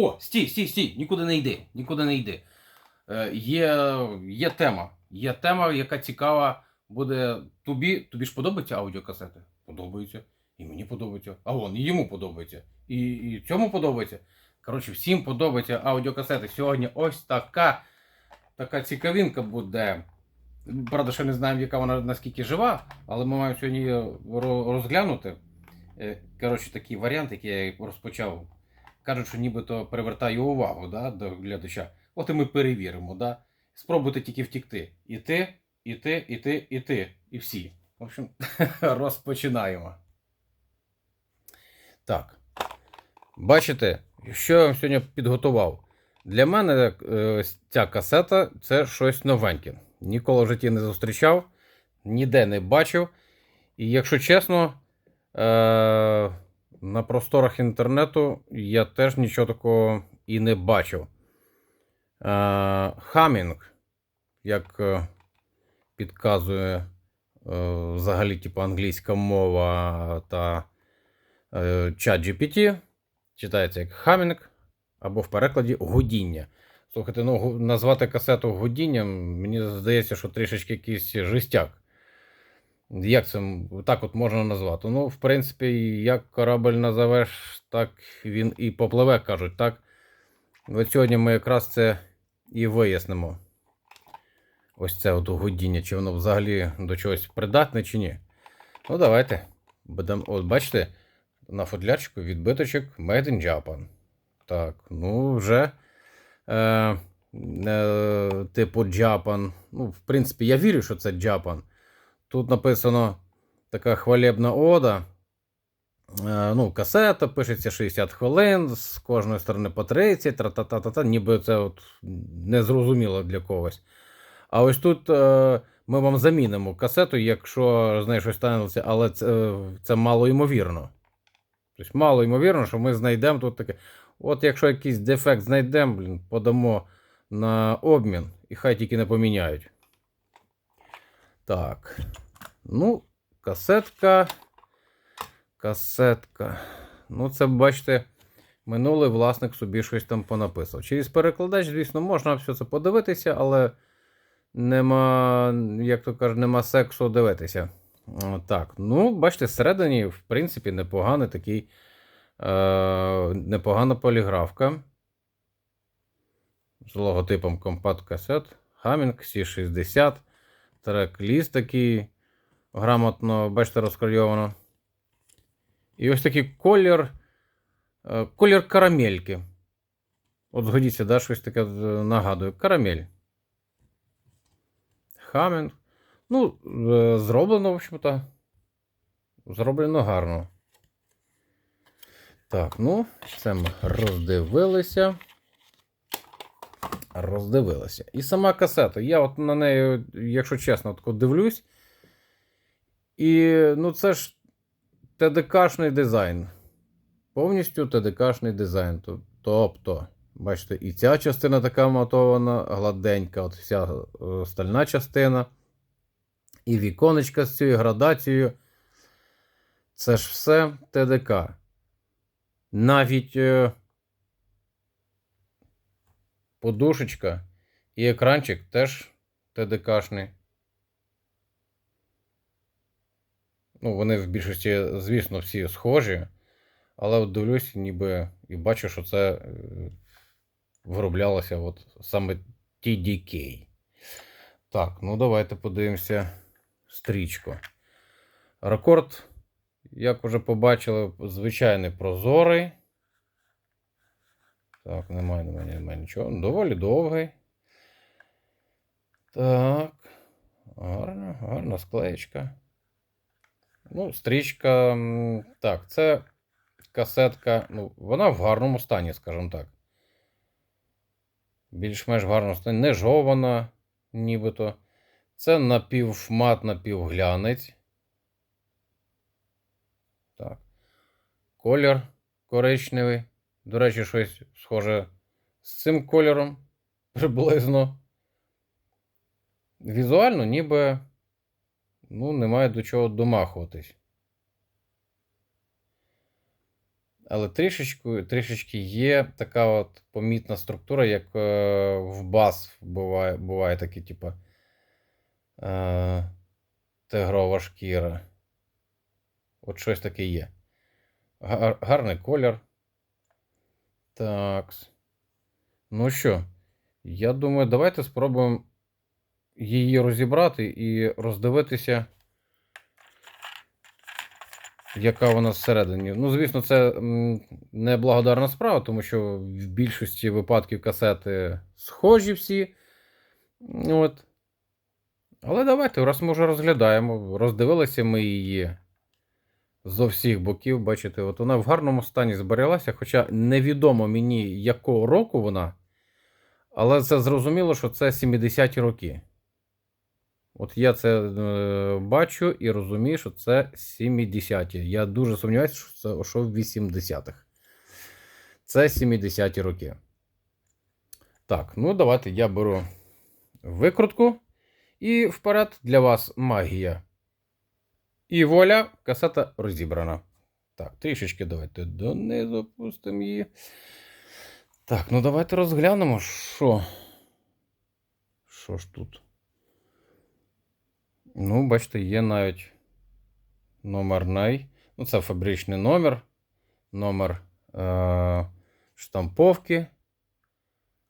О, стій, стій, стій, нікуди не йди, нікуди не йди. Е, є, є тема. Є тема, яка цікава буде тобі. Тобі ж подобаються аудіокасети? Подобаються. І мені подобається. А вон, і йому подобається. І, і цьому подобається. Коротше, всім подобаються аудіокасети. Сьогодні ось така, така цікавинка буде. Правда, ще не знаємо, яка вона наскільки жива, але ми маємо сьогодні розглянути. Е, Коротше, такий варіант, який я розпочав. Кажуть, що нібито привертає увагу да, до глядача. От і ми перевіримо. Да? Спробуйте тільки втікти. І ти, і ти, і ти, і ти, і всі. В общем, розпочинаємо. Так. Бачите, що я вам сьогодні підготував? Для мене е, ця касета це щось новеньке. Ніколи в житті не зустрічав, ніде не бачив. І якщо чесно, е, на просторах інтернету я теж нічого такого і не бачив. Е, Хамінг, як е, підказує е, взагалі типу, англійська мова та чат GPT, читається як хамінг, або в перекладі гудіння. Слухайте, ну назвати касету гудінням, мені здається, що трішечки якийсь жестяк. Як це так от можна назвати? Ну, в принципі, як корабль назовеш, так він і попливе, кажуть, так? От сьогодні ми якраз це і вияснимо. Ось це от гудіння, чи воно взагалі до чогось придатне, чи ні. Ну, давайте. Будем... От бачите, на футлярчику відбиточок Made in Japan. Так, ну вже е, е, типу Japan. Ну, в принципі, я вірю, що це Japan. Тут написано така хвалебна ода. Е, ну, касета, пишеться 60 хвилин, з кожної сторони по 30, тра-та-та-та-та, ніби це от незрозуміло для когось. А ось тут е, ми вам замінимо касету, якщо з нею щось станеться, але це, е, це мало ймовірно. Тобто мало ймовірно, що ми знайдемо тут таке. От якщо якийсь дефект знайдемо, подамо на обмін, і хай тільки не поміняють. Так. Ну, касетка. Касетка. Ну, це, бачите, минулий власник собі щось там понаписав. Через перекладач, звісно, можна все це подивитися, але нема, як то кажуть, нема сексу дивитися. Так, ну, бачите, всередині, в принципі, непоганий такий. Е, непогана поліграфка. З логотипом компакт касет. Хамінг C60. Трек-ліст такий грамотно, бачите, розкольовано. І ось такий колір. е, Колір карамельки. От згодіться, да, щось таке е, нагадує. Карамель. Хамінг. Ну, е, зроблено, в общем-то. Зроблено гарно. Так, ну, це ми роздивилися. Роздивилися. І сама касета. Я от на неї, якщо чесно, тако дивлюсь. І ну, це ж ТДКшний дизайн. Повністю ТДКшний дизайн. Тобто, бачите, і ця частина така матована, гладенька, от вся е, стальна частина. І віконечка з цією градацією. Це ж все ТДК. Навіть е, подушечка і екранчик теж ТДКшний. Ну, вони в більшості, звісно, всі схожі. Але от дивлюсь, ніби і бачу, що це е, вироблялося от саме TDK. Так, ну давайте подивимося стрічку. Рекорд, як вже побачили, звичайний прозорий. Так, немає, немає, немає нічого. Доволі довгий. Так. Гарна, гарна склеєчка. Ну, стрічка. Так, це касетка. Ну, вона в гарному стані, скажімо так. Більш-менш в гарному стані. Не жована, нібито. Це напівшмат, напівглянець. Так. Колір коричневий. До речі, щось схоже з цим кольором приблизно. Візуально, ніби ну, немає до чого домахуватись. Але трішечки, трішечки є така от помітна структура, як е, в бас буває, буває такі, типу, е, тигрова шкіра. От щось таке є. Гар, гарний колір. Так. Ну що, я думаю, давайте спробуємо її розібрати і роздивитися, яка вона всередині. Ну, звісно, це неблагодарна справа, тому що в більшості випадків касети схожі всі. От. Але давайте, раз ми вже розглядаємо, роздивилися ми її з всіх боків, бачите, от вона в гарному стані збереглася, хоча невідомо мені, якого року вона. Але це зрозуміло, що це 70-ті роки. От я це е, бачу і розумію, що це 70-ті. Я дуже сумніваюся, що це що в 80-х. Це 70-ті роки. Так, ну давайте я беру викрутку. І вперед для вас магія. І воля, касета розібрана. Так, трішечки давайте донизу пустимо її. Так, ну давайте розглянемо, що. Що ж тут? Ну, бачите, є навіть номерний. Ну, це фабричний номер, номер е- штамповки.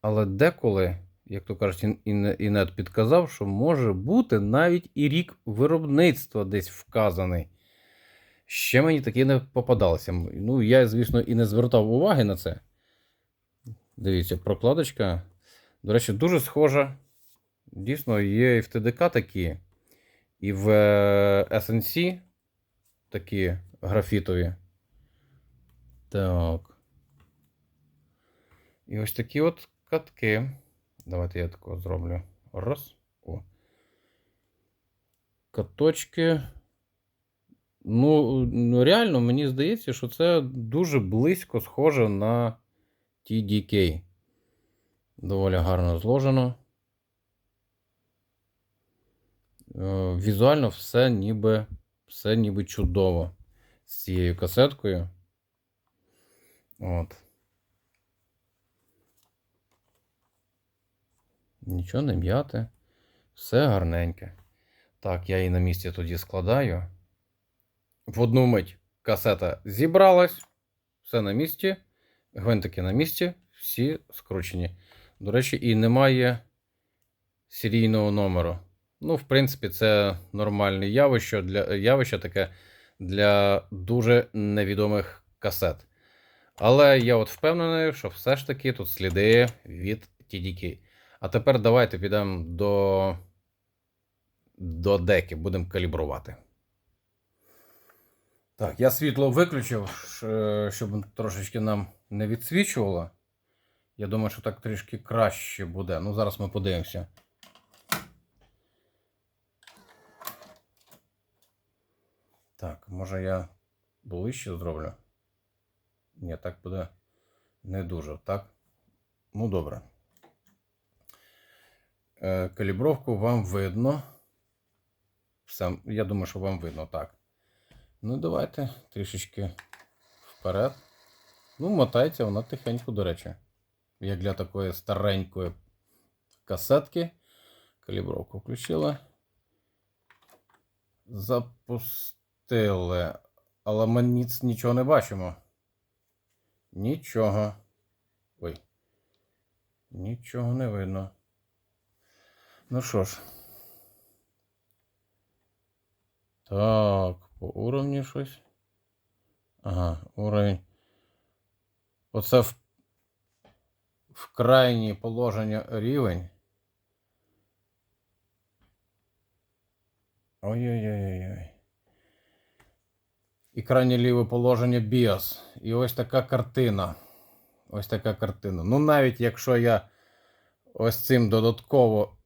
Але деколи, як то кажуть, ін- ін- інет підказав, що може бути навіть і рік виробництва десь вказаний. Ще мені такі не попадалося. Ну, я, звісно, і не звертав уваги на це. Дивіться, прокладочка. До речі, дуже схожа. Дійсно, є і в ТДК такі, і в е, SNC такі графітові. Так. І ось такі от катки. Давайте я такого зроблю. Раз. О. Каточки. Ну, ну, реально, мені здається, що це дуже близько схоже на TDK. Доволі гарно зложено. Е, Візуально все ніби, все ніби чудово з цією касеткою. От. Нічого не м'яте. Все гарненьке. Так, я її на місці тоді складаю. В одну мить касета зібралась. Все на місці. Гвинтики на місці, всі скручені. До речі, і немає серійного номеру. Ну, в принципі, це нормальне явище для, явище таке для дуже невідомих касет. Але я от впевнений, що все ж таки тут сліди від TDK. А тепер давайте підемо до, до деки, будемо калібрувати. Так, я світло виключив, ш- щоб трошечки нам не відсвічувало. Я думаю, що так трішки краще буде. Ну, зараз ми подивимося. Так, може я ближче зроблю? Ні, так буде не дуже, так? Ну, добре. Е, Калібровку вам видно. Все, я думаю, що вам видно, так. Ну, давайте трішечки вперед. Ну, мотається вона тихенько, до речі. Як для такої старенької касетки. Калібровку включила. Запустили. Але ми ніц, нічого не бачимо. Нічого. Ой. Нічого не видно. Ну що ж. Так, по уровню щось. Ага, уровень. Оце в, в крайнє положення рівень. Ой-ой-ой-ой. І крайнє ліве положення BIOS. І ось така картина. Ось така картина. Ну, навіть якщо я ось цим додатково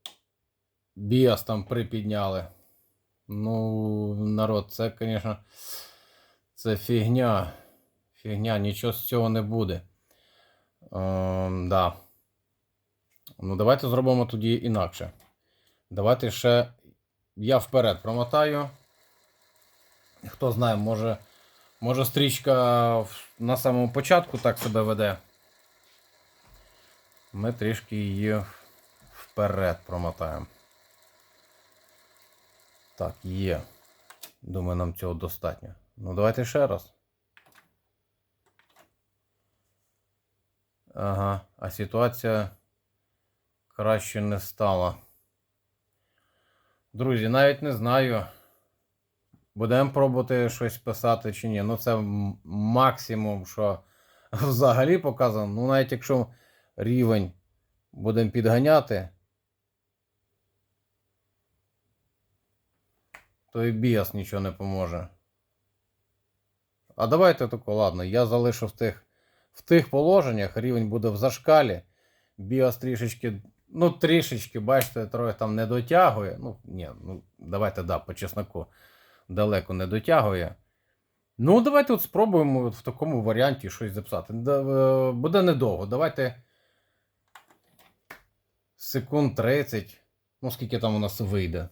BIOS там припідняли. Ну, народ, це, звісно, це фігня. Фігня, нічого з цього не буде. Ем, да. Ну, давайте зробимо тоді інакше. Давайте ще я вперед промотаю. Хто знає, може, Може, стрічка на самому початку так себе веде. Ми трішки її вперед промотаємо. Так, є. Думаю, нам цього достатньо. Ну, давайте ще раз. Ага, а ситуація краще не стала. Друзі, навіть не знаю. Будемо пробувати щось писати чи ні. Ну, це максимум, що взагалі показано. Ну, навіть якщо рівень будемо підганяти, то і біас нічого не поможе. А давайте тако, ладно, я залишу в тих, в тих положеннях, рівень буде в зашкалі. Біас трішечки, ну, трішечки, бачите, трохи там не дотягує. Ну, ні, ну, давайте, да, по чесноку, далеко не дотягує. Ну, давайте от спробуємо в такому варіанті щось записати. Е, Буде недовго. Давайте секунд 30. Ну, скільки там у нас вийде.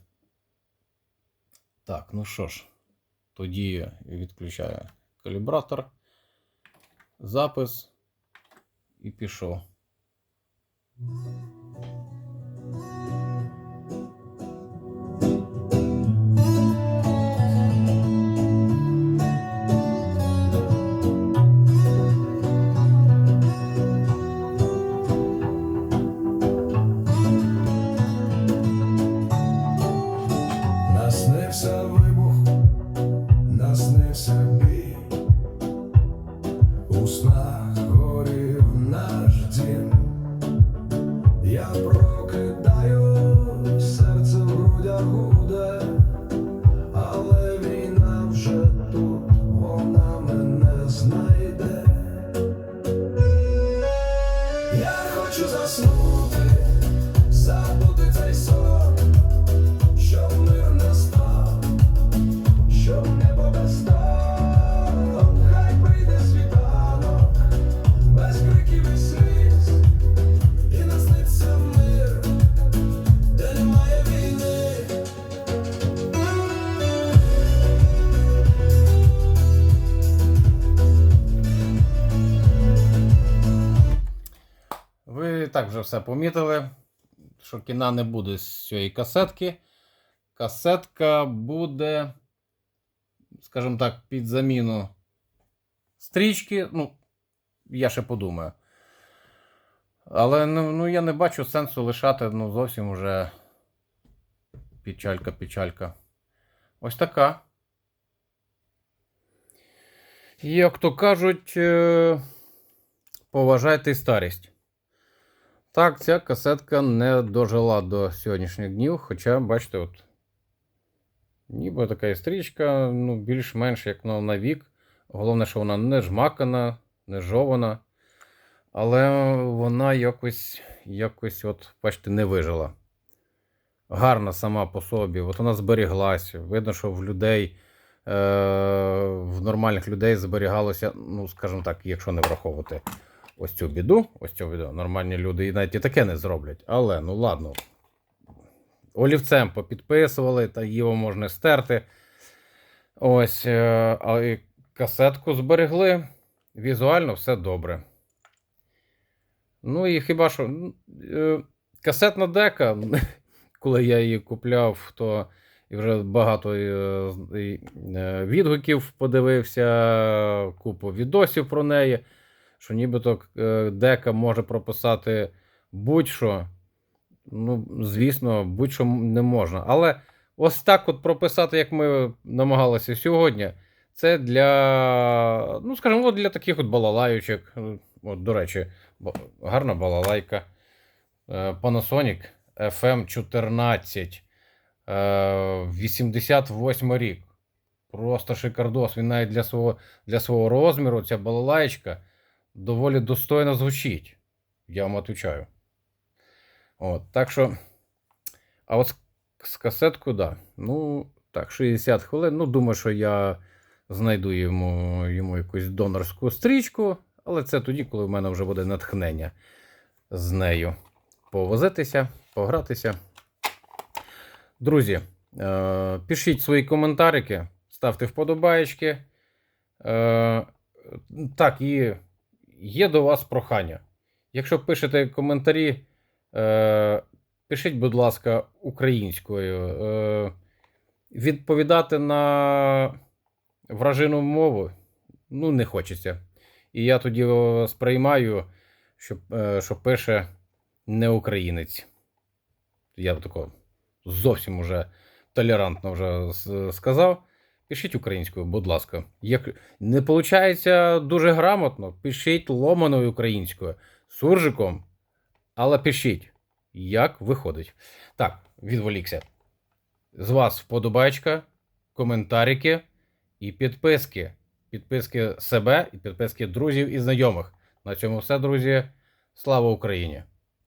Так, ну що ж, тоді відключаю калібратор, запис і пішов. Так вже все помітили, що кіна не буде з цієї касетки. Касетка буде, скажімо так, під заміну стрічки. Ну, я ще подумаю. Але ну, ну, я не бачу сенсу лишати ну, зовсім уже печалька-печалька. Ось така. Як то кажуть, е, поважайте старість. Так, ця касетка не дожила до сьогоднішніх днів, хоча, бачите, от. Ніби така стрічка, ну, більш-менш як на, на вік. Головне, що вона не жмакана, не жована. Але вона якось, якось, от, бачите, не вижила. Гарна сама по собі. От вона зберіглася. Видно, що в людей, е, в нормальних людей зберігалося, ну, скажімо так, якщо не враховувати ось цю біду, ось цю біду, нормальні люди і навіть і таке не зроблять. Але, ну ладно. Олівцем попідписували, та його можна стерти. Ось, е, а і касетку зберегли. Візуально все добре. Ну і хіба що е, касетна дека, коли я її купляв, то і вже багато е, відгуків подивився, купу відосів про неї, що нібито е, дека може прописати будь-що. Ну, звісно, будь-що не можна. Але ось так от прописати, як ми намагалися сьогодні, це для, ну, скажімо, для таких от балалайочок. От, до речі, гарна балалайка. Е, Panasonic FM14. Е, 88 рік. Просто шикардос. Він навіть для свого, для свого розміру, ця балалаєчка доволі достойно звучить. Я вам відповідаю. От, так що. А от з касеткою, да. Ну, так, 60 хвилин. Ну, думаю, що я знайду йому, йому якусь донорську стрічку, але це тоді, коли в мене вже буде натхнення з нею повозитися, погратися. Друзі, е, пишіть свої коментарики, ставте вподобаєчки. Е, так, і є до вас прохання. Якщо пишете коментарі, е, пишіть, будь ласка, українською. Е, відповідати на вражину мову ну, не хочеться. І я тоді сприймаю, що, е, що пише не українець. Я тако зовсім уже толерантно вже сказав. Пишіть українською, будь ласка. Як не виходить дуже грамотно, пишіть ломаною українською, суржиком, але пишіть, як виходить. Так, відволікся. З вас вподобайка, коментарики і підписки. Підписки себе і підписки друзів і знайомих. На цьому все, друзі. Слава Україні!